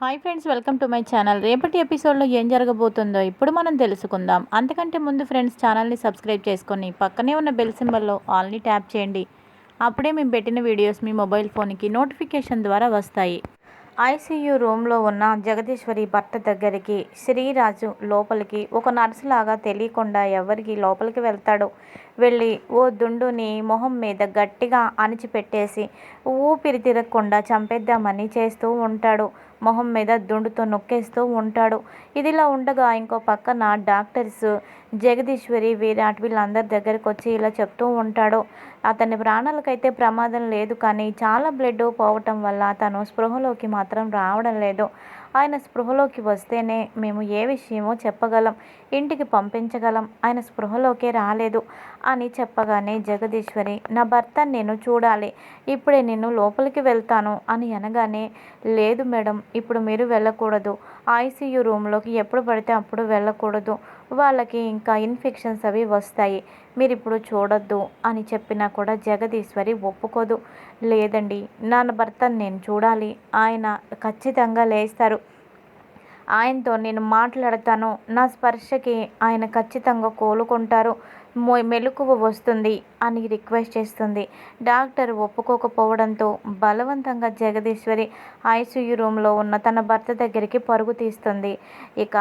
Hi friends welcome to my channel రేపటి ఎపిసోడ్లో ఏం జరగబోతుందో ఇప్పుడు మనం తెలుసుకుందాం. అంతకంటే ముందు ఫ్రెండ్స్ ఛానల్ని సబ్స్క్రైబ్ చేసుకొని పక్కనే ఉన్న బెల్ సింబల్లో ఆల్ని ట్యాప్ చేయండి. అప్పుడే మేము పెట్టిన వీడియోస్ మీ మొబైల్ ఫోన్కి నోటిఫికేషన్ ద్వారా వస్తాయి. ఐసీయూ రూమ్లో ఉన్న జగదీశ్వరి భర్త దగ్గరికి శ్రీరాజు లోపలికి ఒక నర్సులాగా తెలియకుండా ఎవరికి లోపలికి వెళ్తాడో వెళ్ళి ఓ దుండుని మొహం మీద గట్టిగా అణిచిపెట్టేసి ఊపిరి తిరగకుండా చంపేద్దామని చేస్తూ ఉంటాడు. మొహం మీద దుండుతో నొక్కేస్తూ ఉంటాడు. ఇదిలా ఉండగా ఇంకో పక్కన డాక్టర్స్ జగదీశ్వరి విరాట్ వీళ్ళందరి దగ్గరికి వచ్చి ఇలా చెప్తూ ఉంటాడు. అతని ప్రాణాలకైతే ప్రమాదం లేదు కానీ చాలా బ్లడ్ పోవటం వల్ల తను స్పృహలోకి మాత్రం రావడం లేదు. ఆయన స్పృహలోకి వస్తేనే మేము ఏ విషయమో చెప్పగలం. ఇంటికి పంపించగలం. ఆయన స్పృహలోకే రాలేదు. అని చెప్పగానే జగదీశ్వరి నా భర్త నేను చూడాలి. ఇప్పుడే నేను లోపలికి వెళ్తాను అని అనగానే లేదు మేడం ఇప్పుడు మీరు వెళ్ళకూడదు. ఐసీయూ రూమ్లోకి ఎప్పుడు పడితే అప్పుడు వెళ్ళకూడదు. వాళ్ళకి ఇంకా ఇన్ఫెక్షన్స్ అవి వస్తాయి. మీరు ఇప్పుడు చూడొద్దు అని చెప్పినా కూడా జగదీశ్వరి ఒప్పుకోదు. లేదండి నా భర్తను నేను చూడాలి. ఆయన ఖచ్చితంగా లేస్తారు. ఆయనతో నేను మాట్లాడతాను. నా స్పర్శకి ఆయన ఖచ్చితంగా కోలుకుంటారు. మెలకువ వస్తుంది అని రిక్వెస్ట్ చేస్తుంది. డాక్టర్ ఒప్పుకోకపోవడంతో బలవంతంగా జగదీశ్వరి ఐసీయూ రూమ్లో ఉన్న తన భర్త దగ్గరికి పరుగు తీస్తుంది. ఇక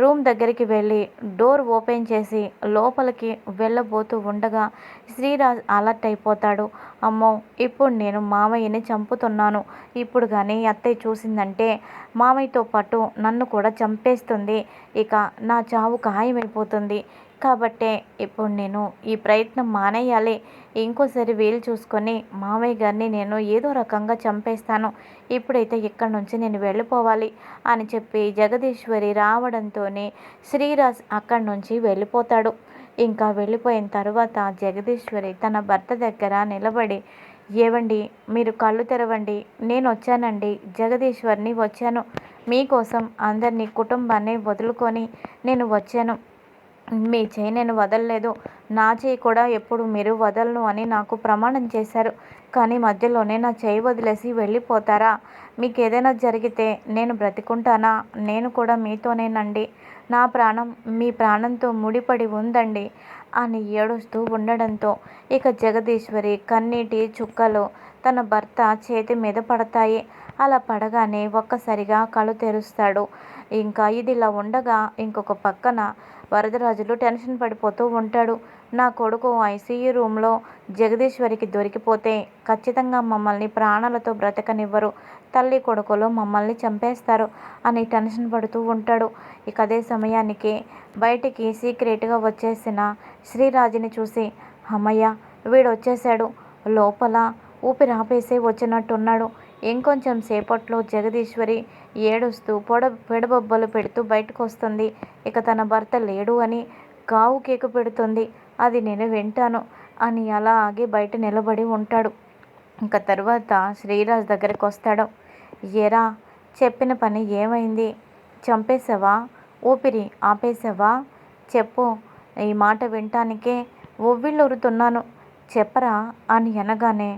రూమ్ దగ్గరికి వెళ్ళి డోర్ ఓపెన్ చేసి లోపలికి వెళ్ళబోతూ ఉండగా శ్రీరాజ్ అలర్ట్ అయిపోతాడు. అమ్మో ఇప్పుడు నేను మామయ్యని చంపుతున్నాను. ఇప్పుడు కానీ అత్తయ్య చూసిందంటే మామయ్యతో పాటు నన్ను కూడా చంపేస్తుంది. ఇక నా చావు ఖాయమైపోతుంది. కాబట్టే ఇప్పుడు నేను ఈ ప్రయత్నం మానేయాలి. ఇంకోసారి వీలు చూసుకొని మామయ్య గారిని నేను ఏదో రకంగా చంపేస్తాను. ఇప్పుడైతే ఇక్కడి నుంచి నేను వెళ్ళిపోవాలి అని చెప్పి జగదీశ్వరి రావడంతోనే శ్రీరాజ్ అక్కడి నుంచి వెళ్ళిపోతాడు. ఇంకా వెళ్ళిపోయిన తర్వాత జగదీశ్వరి తన భర్త దగ్గర నిలబడి ఏవండి మీరు కళ్ళు తెరవండి. నేను వచ్చానండి. జగదీశ్వర్ని వచ్చాను. మీకోసం అందరినీ కుటుంబాన్ని వదులుకొని నేను వచ్చాను. మీ చేయి నేను వదలలేదు. నా చేయి కూడా ఎప్పుడు మీరు వదలను అని నాకు ప్రమాణం చేశారు. కానీ మధ్యలోనే నా చేయి వదిలేసి వెళ్ళిపోతారా? మీకు ఏదైనా జరిగితే నేను బ్రతికుంటానా? నేను కూడా మీతోనేనండి నా ప్రాణం మీ ప్రాణంతో ముడిపడి ఉందండి అని ఏడుస్తూ ఉండడంతో ఇక జగదీశ్వరి కన్నీటి చుక్కలు తన భర్త చేతి మీద పడతాయి. అలా పడగానే ఒక్కసారిగా కళ్ళు తెరుస్తాడు. ఇంకా ఇదిలా ఉండగా ఇంకొక పక్కన వరదరాజులు టెన్షన్ పడిపోతూ ఉంటాడు. నా కొడుకు ఐసీయూ రూమ్లో జగదీశ్వరికి దొరికిపోతే ఖచ్చితంగా మమ్మల్ని ప్రాణాలతో బ్రతకనివ్వరు. తల్లి కొడుకులు మమ్మల్ని చంపేస్తారు అని టెన్షన్ పడుతూ ఉంటాడు. ఇక అదే సమయానికి బయటికి సీక్రెట్గా వచ్చేసిన శ్రీరాజుని చూసి అమ్మయ్య వీడు వచ్చేసాడు లోపల ఊపిరాపేసి వచ్చినట్టున్నాడు. ఇంకొంచెం సేపట్లో జగదీశ్వరి ఏడుస్తూ పొడ పెడబొబ్బలు పెడుతూ బయటకు వస్తుంది ఇక తన భర్త లేడు అని కావు కేకు పెడుతుంది. అది నేను వింటాను అని అలా ఆగి బయట నిలబడి ఉంటాడు. ఇంకా తర్వాత శ్రీరాజ్ దగ్గరికి వస్తాడు ఎరా చెప్పిన పని ఏమైంది? చంపేసావా ఊపిరి ఆపేసావా చెప్పు ఈ మాట వినటానికే ఉవ్విళ్ళూరుతున్నాను చెప్పరా అని అనగానే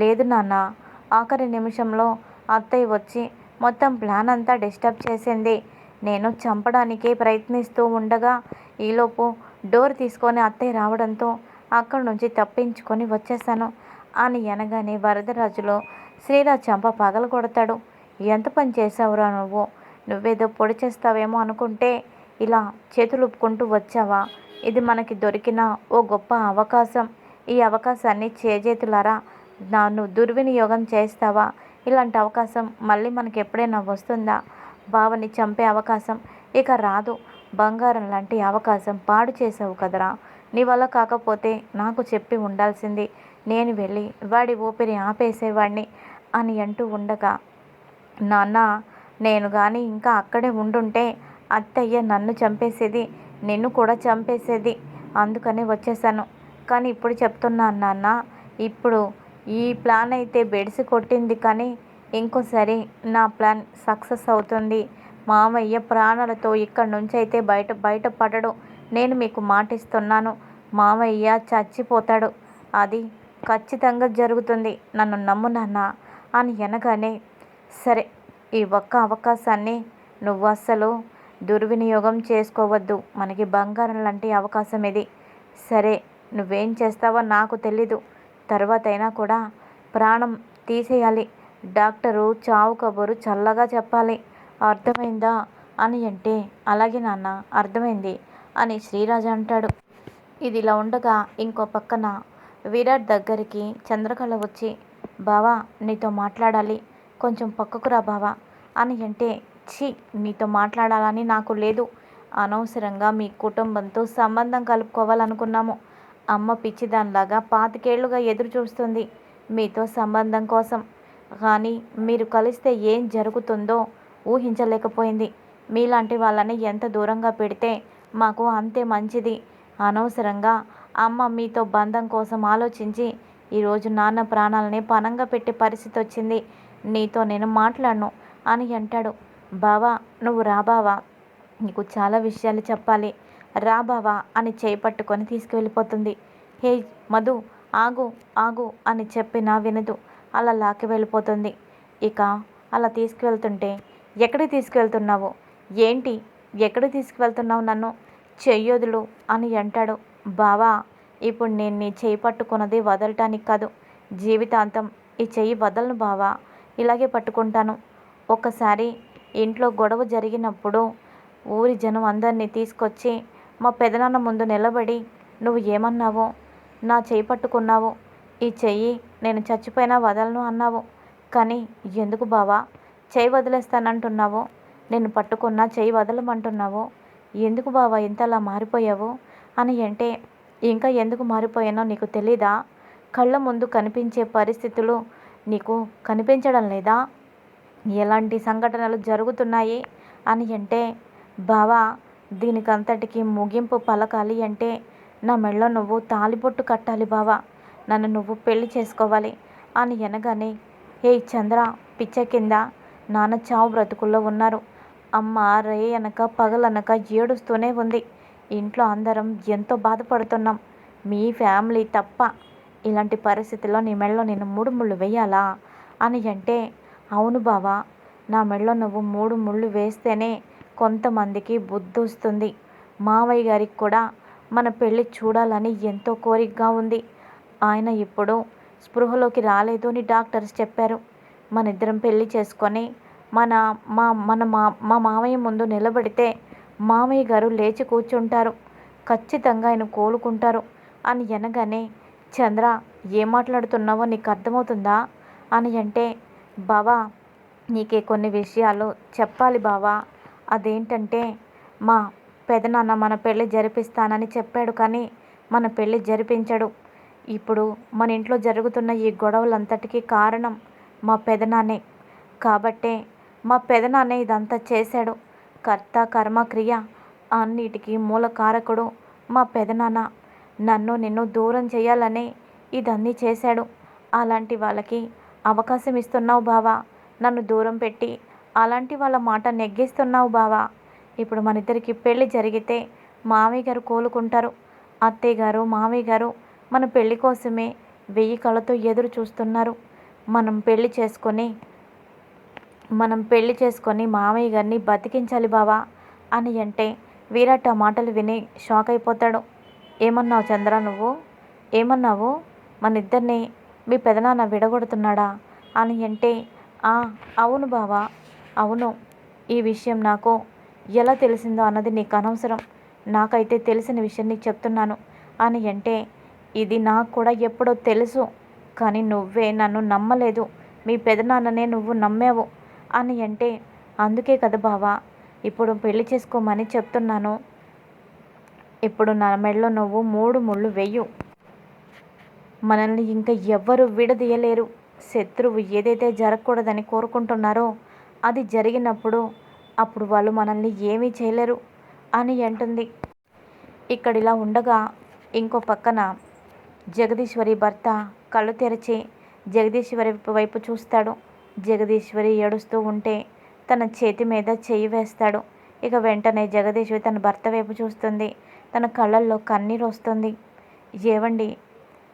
లేదు నాన్న ఆఖరి నిమిషంలో అత్తయ్య వచ్చి మొత్తం ప్లాన్ అంతా డిస్టర్బ్ చేసింది. నేను చంపడానికే ప్రయత్నిస్తూ ఉండగా ఈలోపు డోర్ తీసుకొని అత్తయ్య రావడంతో అక్కడి నుంచి తప్పించుకొని వచ్చేసాను అని అనగానే వరదరాజులో శ్రీరాజ్ చంప పగల కొడతాడు. ఎంత పని చేసావురా నువ్వు? నువ్వేదో పొడి చేస్తావేమో అనుకుంటే ఇలా చేతులుపుకుంటూ వచ్చావా? ఇది మనకి దొరికిన ఓ గొప్ప అవకాశం. ఈ అవకాశాన్ని చేజేతులారా? నన్ను దుర్వినియోగం చేస్తావా? ఇలాంటి అవకాశం మళ్ళీ మనకి ఎప్పుడైనా వస్తుందా? బావని చంపే అవకాశం ఇక రాదు. బంగారం లాంటి అవకాశం పాడు చేసావు కదరా. నీ వల్ల కాకపోతే నాకు చెప్పి ఉండాల్సింది నేను వెళ్ళి వాడి ఊపిరి ఆపేసేవాడిని అని అంటూ ఉండగా నాన్న నేను కానీ ఇంకా అక్కడే ఉండుంటే అత్తయ్య నన్ను చంపేసేది నిన్ను కూడా చంపేసేది అందుకనే వచ్చేసాను కానీ ఇప్పుడు చెప్తున్నాను నాన్న ఇప్పుడు ఈ ప్లాన్ అయితే బెడిసి కొట్టింది కానీ ఇంకోసారి నా ప్లాన్ సక్సెస్ అవుతుంది. మామయ్య ప్రాణాలతో ఇక్కడి నుంచి అయితే బయట బయటపడడు నేను మీకు మాటిస్తున్నాను. మామయ్య చచ్చిపోతాడు. అది ఖచ్చితంగా జరుగుతుంది. నన్ను నమ్ము నాన్న అని అనగానే సరే ఈ ఒక్క అవకాశాన్ని నువ్వు అస్సలు దుర్వినియోగం చేసుకోవద్దు. మనకి బంగారం లాంటి అవకాశం ఇది. సరే నువ్వేం చేస్తావో నాకు తెలీదు. తర్వాత అయినా కూడా ప్రాణం తీసేయాలి. డాక్టరు చావు కబురు చల్లగా చెప్పాలి. అర్థమైందా? అని అంటే అలాగే నాన్న అర్థమైంది అని శ్రీరాజు అంటాడు. ఇదిలా ఉండగా ఇంకో పక్కన విరాట్ దగ్గరికి చంద్రకళ వచ్చి బావా నీతో మాట్లాడాలి. కొంచెం పక్కకు రా బావా అని అంటే ఛీ నీతో మాట్లాడాలని నాకు లేదు. అనవసరంగా మీ కుటుంబంతో సంబంధం కలుపుకోవాలనుకున్నాము. అమ్మ పిచ్చిదానిలాగా పాతికేళ్ళుగా ఎదురు చూస్తుంది మీతో సంబంధం కోసం. కానీ మీరు కలిస్తే ఏం జరుగుతుందో ఊహించలేకపోయింది. మీలాంటి వాళ్ళని ఎంత దూరంగా పెడితే మాకు అంతే మంచిది. అనవసరంగా అమ్మ మీతో బంధం కోసం ఆలోచించి ఈరోజు నాన్న ప్రాణాలని పనంగా పెట్టే పరిస్థితి వచ్చింది నీతో నేను మాట్లాడను అని అంటాడు. బావా నువ్వు రా బావా. నీకు చాలా విషయాలు చెప్పాలి. రా బావా అని చేయి పట్టుకొని తీసుకువెళ్ళిపోతుంది. హే మధు ఆగు ఆగు అని చెప్పినా వినదు. అలా లాక్కి వెళ్ళిపోతుంది ఇక అలా తీసుకువెళ్తుంటే ఎక్కడికి తీసుకువెళ్తున్నావు? ఏంటి? ఎక్కడికి తీసుకువెళ్తున్నావు నన్ను? చెయ్యొదులు అని అంటాడు. బావా ఇప్పుడు నేను నీ చేయి పట్టుకున్నది వదలటానికి కాదు. జీవితాంతం ఈ చెయ్యి వదలను బావా. ఇలాగే పట్టుకుంటాను. ఒకసారి ఇంట్లో గొడవ జరిగినప్పుడు ఊరి జనం అందరినీ తీసుకొచ్చి మా పెదనాన్న ముందు నిలబడి నువ్వు ఏమన్నావో? నా చేయి పట్టుకున్నావు? ఈ చెయ్యి నేను చచ్చిపోయినా వదలను అన్నావు? కానీ ఎందుకు బావా? చేయి వదిలేస్తానంటున్నావు? నేను పట్టుకున్నా చేయి వదలమంటున్నావు? ఎందుకు బావా ఇంతలా మారిపోయావు? అని అంటే ఇంకా ఎందుకు మారిపోయానో నీకు తెలీదా? కళ్ళ ముందు కనిపించే పరిస్థితులు నీకు కనిపించడం లేదా? ఎలాంటి సంఘటనలు జరుగుతున్నాయి? అని అంటే బావా దీనికంతటికి ముగింపు పలకాలి అంటే నా మెళ్ళో నువ్వు తాలిబొట్టు కట్టాలి బావా. నన్ను నువ్వు పెళ్ళి చేసుకోవాలి. అని అనగానే హే చంద్ర పిచ్చ కింద నాన్న చావు బ్రతుకుల్లో ఉన్నారు. అమ్మ రే అనక పగలనక ఏడుస్తూనే ఉంది. ఇంట్లో అందరం ఎంతో బాధపడుతున్నాం. మీ ఫ్యామిలీ తప్ప ఇలాంటి పరిస్థితుల్లో నీ మెడలో నేను మూడు ముళ్ళు వేయాలా? అని అంటే అవును బావా. నా మెడలో నువ్వు మూడు ముళ్ళు వేస్తేనే కొంతమందికి బుద్ధి వస్తుంది మావయ్య గారికి కూడా మన పెళ్ళి చూడాలని ఎంతో కోరికగా ఉంది. ఆయన ఇప్పుడు స్పృహలోకి రాలేదు అని డాక్టర్స్ చెప్పారు. మన ఇద్దరం పెళ్ళి చేసుకొని మన మా మన మా మా మామయ్య ముందు నిలబడితే మావయ్య గారు లేచి కూర్చుంటారు. ఖచ్చితంగా ఆయన కోలుకుంటారు అని అనగానే చంద్ర ఏం మాట్లాడుతున్నావో నీకు అర్థమవుతుందా? అని అంటే బావా నీకే కొన్ని విషయాలు చెప్పాలి బావా. అదేంటంటే మా పెదనాన్న మన పెళ్ళి జరిపిస్తానని చెప్పాడు కానీ మన పెళ్ళి జరిపించడు. ఇప్పుడు మన ఇంట్లో జరుగుతున్న ఈ గొడవలంతటికీ కారణం మా పెదనాన్నే. కాబట్టే మా పెదనాన్నే ఇదంతా చేశాడు. కర్త కర్మ క్రియ అన్నిటికీ మూల కారకుడు మా పెదనాన్న. నన్ను నిన్ను దూరం చేయాలనే ఇదన్నీ చేశాడు. అలాంటి వాళ్ళకి అవకాశం ఇస్తున్నావు బావా. నన్ను దూరం పెట్టి అలాంటి వాళ్ళ మాట నెగ్గిస్తున్నావు బావా. ఇప్పుడు మన ఇద్దరికి పెళ్ళి జరిగితే మామయ్య గారు కోలుకుంటారు. అత్తయ్య గారు మామయ్య గారు మన పెళ్ళి కోసమే వెయ్యి కళ్ళతో ఎదురు చూస్తున్నారు. మనం పెళ్ళి చేసుకొని మనం పెళ్ళి చేసుకొని మామయ్య గారిని బతికించాలి బావా అని అంటే విరాట్ ఆ మాటలు విని షాక్ అయిపోతాడు. ఏమన్నావు చంద్ర నువ్వు? ఏమన్నావు? మన ఇద్దరిని మీ పెదనాన్న విడగొడుతున్నాడా అని అంటే అవును బావా. అవును ఈ విషయం నాకు ఎలా తెలిసిందో అన్నది నీకు అనవసరం. నాకైతే తెలిసిన విషయం నీకు చెప్తున్నాను. అని అంటే ఇది నాకు కూడా ఎప్పుడో తెలుసు కానీ నువ్వే నన్ను నమ్మలేదు. మీ పెదనాన్ననే నువ్వు నమ్మావు. అని అంటే అందుకే కదా బావా ఇప్పుడు పెళ్ళి చేసుకోమని చెప్తున్నాను. ఇప్పుడు నా మెడలో నువ్వు మూడు ముళ్ళు వెయ్యు మనల్ని ఇంకా ఎవ్వరు విడదీయలేరు. శత్రువు ఏదైతే జరగకూడదని కోరుకుంటున్నారో అది జరిగినప్పుడు అప్పుడు వాళ్ళు మనల్ని ఏమీ చేయలేరు అని అంటుంది. ఇక్కడ ఇలా ఉండగా ఇంకో పక్కన జగదీశ్వరి భర్త కళ్ళు తెరిచి జగదీశ్వరి వైపు చూస్తాడు. జగదీశ్వరి ఏడుస్తూ ఉంటే తన చేతి మీద చేయి వేస్తాడు. ఇక వెంటనే జగదీశ్వరి తన భర్త వైపు చూస్తుంది. తన కళ్ళల్లో కన్నీరు వస్తుంది. ఏవండి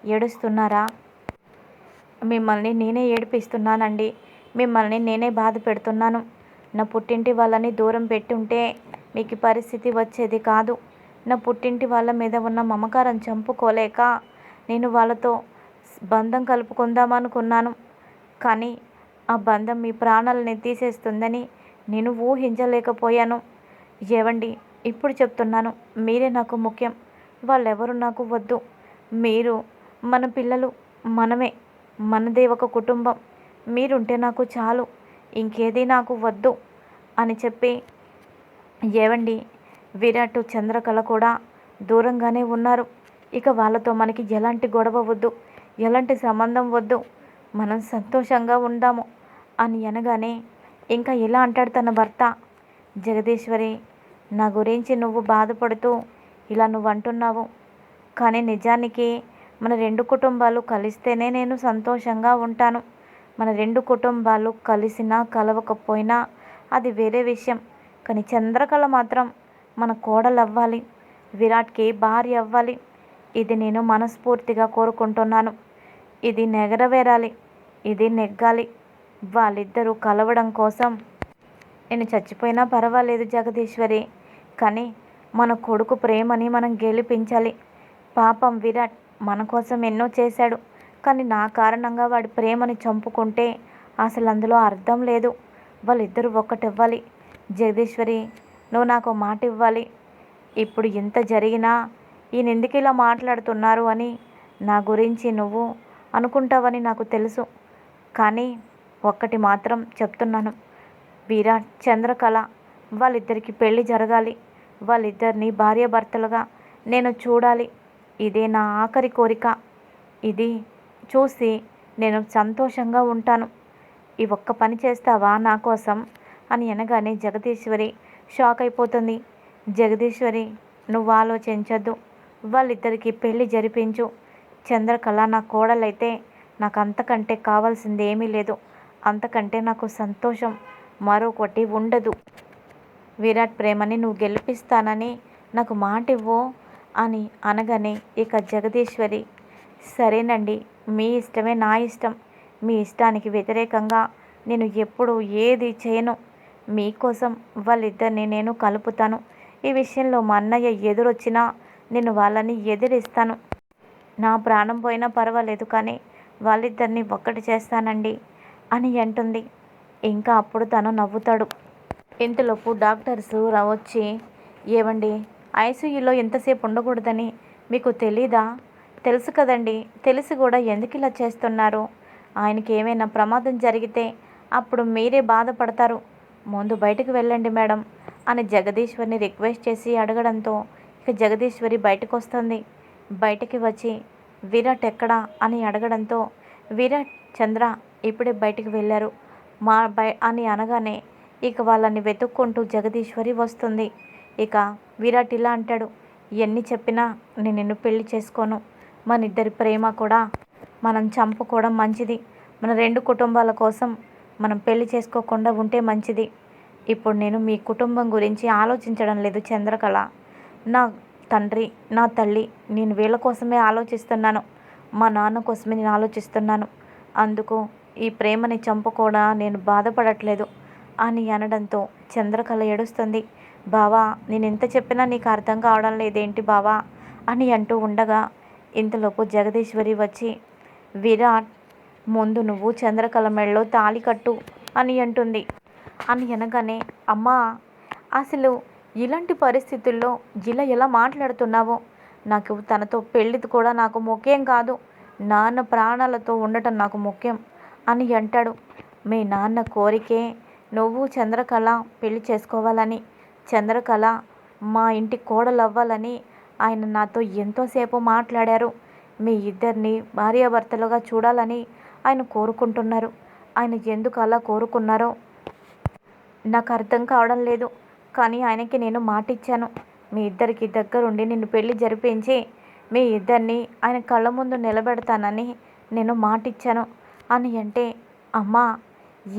ఏడుస్తున్నారా? మిమ్మల్ని నేనే ఏడిపిస్తున్నానండి. మిమ్మల్ని నేనే బాధ పెడుతున్నాను. నా పుట్టింటి వాళ్ళని దూరం పెట్టి ఉంటే మీకు పరిస్థితి వచ్చేది కాదు. నా పుట్టింటి వాళ్ళ మీద ఉన్న మమకారం చంపుకోలేక నేను వాళ్ళతో బంధం కలుపుకుందామనుకున్నాను కానీ ఆ బంధం మీ ప్రాణాలని తీసేస్తుందని నేను ఊహించలేకపోయాను. ఏవండి? ఇప్పుడు చెప్తున్నాను. మీరే నాకు ముఖ్యం. వాళ్ళెవరు నాకు వద్దు. మీరు మన పిల్లలు. మనమే. మనదే ఒక కుటుంబం. మీరుంటే నాకు చాలు. ఇంకేది నాకు వద్దు అని చెప్పి ఏవండి? విరాట్ చంద్రకళ కూడా దూరంగానే ఉన్నారు. ఇక వాళ్ళతో మనకి ఎలాంటి గొడవ వద్దు. ఎలాంటి సంబంధం వద్దు. మనం సంతోషంగా ఉందాము అని అనగానే ఇంకా ఇలా అంటాడు తన భర్త? జగదీశ్వరి నా గురించి నువ్వు బాధపడుతూ ఇలా నువ్వు అంటున్నావు కానీ నిజానికి మన రెండు కుటుంబాలు కలిస్తేనే నేను సంతోషంగా ఉంటాను. మన రెండు కుటుంబాలు కలిసినా కలవకపోయినా అది వేరే విషయం. కానీ చంద్రకళ మాత్రం మన కోడలు అవ్వాలి విరాట్కి భార్య అవ్వాలి. ఇది నేను మనస్ఫూర్తిగా కోరుకుంటున్నాను. ఇది నెగరవేరాలి. ఇది నెగ్గాలి. వాళ్ళిద్దరూ కలవడం కోసం నేను చచ్చిపోయినా పర్వాలేదు జగదీశ్వరి. కానీ మన కొడుకు ప్రేమని మనం గెలిపించాలి. పాపం విరాట్ మన కోసం ఎన్నో చేశాడు. కానీ నా కారణంగా వాడి ప్రేమని చంపుకుంటే అసలు అందులో అర్థం లేదు. వాళ్ళిద్దరూ ఒక్కటివ్వాలి. జగదీశ్వరి నువ్వు నాకు మాట ఇవ్వాలి. ఇప్పుడు ఇంత జరిగినా ఈయన ఎందుకు ఇలా మాట్లాడుతున్నారు అని నా గురించి నువ్వు అనుకుంటావని నాకు తెలుసు. కానీ ఒక్కటి మాత్రం చెప్తున్నాను. విరాట్ చంద్రకళ వాళ్ళిద్దరికి పెళ్ళి జరగాలి. వాళ్ళిద్దరిని భార్యాభర్తలుగా నేను చూడాలి. ఇదే నా ఆఖరి కోరిక. ఇది చూసి నేను సంతోషంగా ఉంటాను. ఈ ఒక్క పని చేస్తావా నా కోసం? అని అనగానే జగదీశ్వరి షాక్ అయిపోతుంది. జగదీశ్వరి నువ్వు ఆలోచించద్దు. వాళ్ళిద్దరికీ పెళ్ళి జరిపించు. చంద్రకళ నా కోడలైతే నాకు అంతకంటే కావాల్సింది ఏమీ లేదు. అంతకంటే నాకు సంతోషం మరొకటి ఉండదు. విరాట్ ప్రేమని నువ్వు గెలిపిస్తానని నాకు మాట ఇవ్వు అని అనగానే ఇక జగదీశ్వరి సరేనండి మీ ఇష్టమే నా ఇష్టం. మీ ఇష్టానికి వ్యతిరేకంగా నేను ఎప్పుడు ఏది చేయను. మీకోసం వాళ్ళిద్దరిని నేను కలుపుతాను. ఈ విషయంలో మా అన్నయ్య ఎదురొచ్చినా నేను వాళ్ళని ఎదిరిస్తాను. నా ప్రాణం పోయినా పర్వాలేదు కానీ వాళ్ళిద్దరిని ఒక్కటి చేస్తానండి అని అంటుంది. ఇంకా అప్పుడు తను నవ్వుతాడు. ఇంతలోపు డాక్టర్స్ వచ్చి ఏవండి ఐసీయూలో ఎంతసేపు ఉండకూడదని మీకు తెలీదా? తెలుసు కదండి. తెలిసి కూడా ఎందుకు ఇలా చేస్తున్నారు? ఆయనకి ఏమైనా ప్రమాదం జరిగితే అప్పుడు మీరే బాధపడతారు. ముందు బయటకు వెళ్ళండి మేడం అని జగదీశ్వరిని రిక్వెస్ట్ చేసి అడగడంతో ఇక జగదీశ్వరి బయటకు వస్తుంది బయటకి వచ్చి విరాట్ ఎక్కడా? అని అడగడంతో విరాట్ చంద్ర ఇప్పుడే బయటకు వెళ్ళారు. మా బయ అని అనగానే ఇక వాళ్ళని వెతుక్కుంటూ జగదీశ్వరి వస్తుంది. ఇక విరాట్ ఇలా అంటాడు ఎన్ని చెప్పినా నేను నిన్ను పెళ్ళి చేసుకోను. మన ఇద్దరి ప్రేమ కూడా మనం చంపుకోవడం మంచిది. మన రెండు కుటుంబాల కోసం మనం పెళ్ళి చేసుకోకుండా ఉంటే మంచిది. ఇప్పుడు నేను మీ కుటుంబం గురించి ఆలోచించడం లేదు చంద్రకళ. నా తండ్రి నా తల్లి నేను వీళ్ళ కోసమే ఆలోచిస్తున్నాను. మా నాన్న కోసమే నేను ఆలోచిస్తున్నాను. అందుకు ఈ ప్రేమని చంపుకోడా నేను బాధపడట్లేదు అని అనడంతో చంద్రకళ ఏడుస్తుంది. బావా నేను ఎంత చెప్పినా నీకు అర్థం కావడం లేదేంటి బావా అని అంటూ ఉండగా ఇంతలోపు జగదీశ్వరి వచ్చి విరాట్ ముందు నువ్వు చంద్రకళ మెడలో తాళి కట్టు అని అంటుంది. అని అనగానే అమ్మా అసలు ఇలాంటి పరిస్థితుల్లో ఇలా ఎలా మాట్లాడుతున్నావో? నాకు తనతో పెళ్ళిది కూడా నాకు ముఖ్యం కాదు. నాన్న ప్రాణాలతో ఉండటం నాకు ముఖ్యం అని అంటాడు. మీ నాన్న కోరికే నువ్వు చంద్రకళ పెళ్ళి చేసుకోవాలని చంద్రకళ మా ఇంటి కోడలు అవ్వాలని ఆయన నాతో ఎంతోసేపు మాట్లాడారు. మీ ఇద్దరిని భార్యాభర్తలుగా చూడాలని ఆయన కోరుకుంటున్నారు. ఆయన ఎందుకు అలా కోరుకున్నారో నాకు అర్థం కావడం లేదు. కానీ ఆయనకి నేను మాట ఇచ్చాను మీ ఇద్దరికి దగ్గరుండి నిన్ను పెళ్ళి జరిపించి మీ ఇద్దరిని ఆయన కళ్ళ ముందు నిలబెడతానని నేను మాట ఇచ్చాను అని అంటే అమ్మా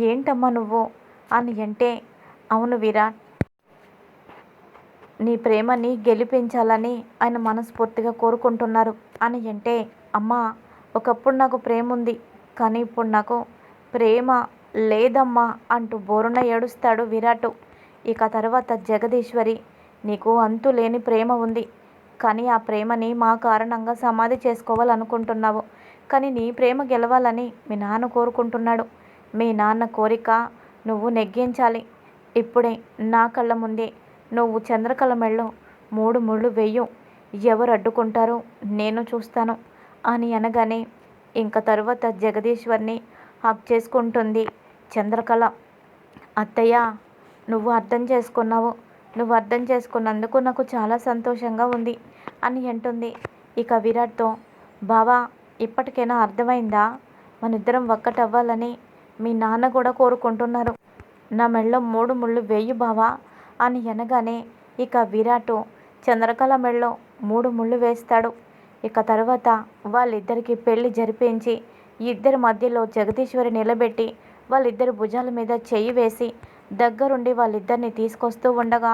ఏంటమ్మా నువ్వు? అని అంటే అవును విరాట్ నీ ప్రేమని గెలిపించాలని ఆయన మనస్ఫూర్తిగా కోరుకుంటున్నారు. అని అంటే అమ్మా ఒకప్పుడు నాకు ప్రేమ ఉంది కానీ ఇప్పుడు నాకు ప్రేమ లేదమ్మా అంటూ బోరున ఏడుస్తాడు విరాట్. ఇక తర్వాత జగదీశ్వరి నీకు అంతు లేని ప్రేమ ఉంది కానీ ఆ ప్రేమని మా కారణంగా సమాధి చేసుకోవాలనుకుంటున్నావు. కానీ నీ ప్రేమ గెలవాలని మీ నాన్న కోరుకుంటున్నాడు. మీ నాన్న కోరిక నువ్వు నెగ్గించాలి. ఇప్పుడే నా కళ్ళ ముందే నువ్వు చంద్రకళ మెళ్ళో మూడు ముళ్ళు వెయ్యు. ఎవరు అడ్డుకుంటారో నేను చూస్తాను అని అనగానే ఇంక తరువాత జగదీశ్వర్ని హక్ చేసుకుంటుంది చంద్రకళ. అత్తయ్య నువ్వు అర్థం చేసుకున్నావు. నువ్వు అర్థం చేసుకున్నందుకు నాకు చాలా సంతోషంగా ఉంది అని అంటుంది. ఇక విరాట్తో బావా ఇప్పటికైనా అర్థమైందా? మనిద్దరం ఒక్కటవ్వాలని మీ నాన్న కూడా కోరుకుంటున్నారు. నా మెళ్ళో మూడు ముళ్ళు వేయి బావా. అని అనగానే ఇక విరాట్ చంద్రకళ మెళ్ళో మూడు ముళ్ళు వేస్తాడు. ఇక తర్వాత వాళ్ళిద్దరికి పెళ్ళి జరిపించి ఇద్దరి మధ్యలో జగదీశ్వరి నిలబెట్టి వాళ్ళిద్దరి భుజాల మీద చెయ్యి వేసి దగ్గరుండి వాళ్ళిద్దరిని తీసుకొస్తూ ఉండగా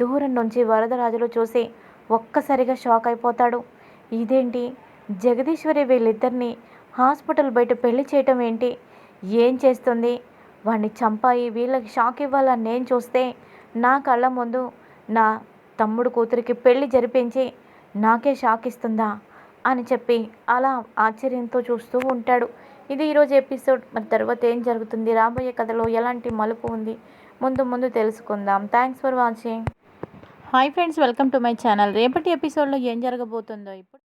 దూరం నుంచి వరదరాజులు చూసి ఒక్కసారిగా షాక్ అయిపోతాడు. ఇదేంటి? జగదీశ్వరి వీళ్ళిద్దరిని హాస్పిటల్ బయట పెళ్ళి చేయటం ఏంటి? ఏం చేస్తుంది? వాడిని చంపాయి వీళ్ళకి షాక్ ఇవ్వాలని నేను చూస్తే నా కళ్ళ ముందు నా తమ్ముడు కూతురికి పెళ్ళి జరిపించి నాకే షాక్ ఇస్తుందా అని చెప్పి అలా ఆశ్చర్యంతో చూస్తూ ఉంటాడు. ఇది ఈరోజు ఎపిసోడ్. మరి తర్వాత ఏం జరుగుతుంది? రాబోయే కథలో ఎలాంటి మలుపు ఉంది? ముందు ముందు తెలుసుకుందాం. Thanks for watching. Hi friends welcome to my channel. రేపటి ఎపిసోడ్లో ఏం జరగబోతుందో ఇప్పుడు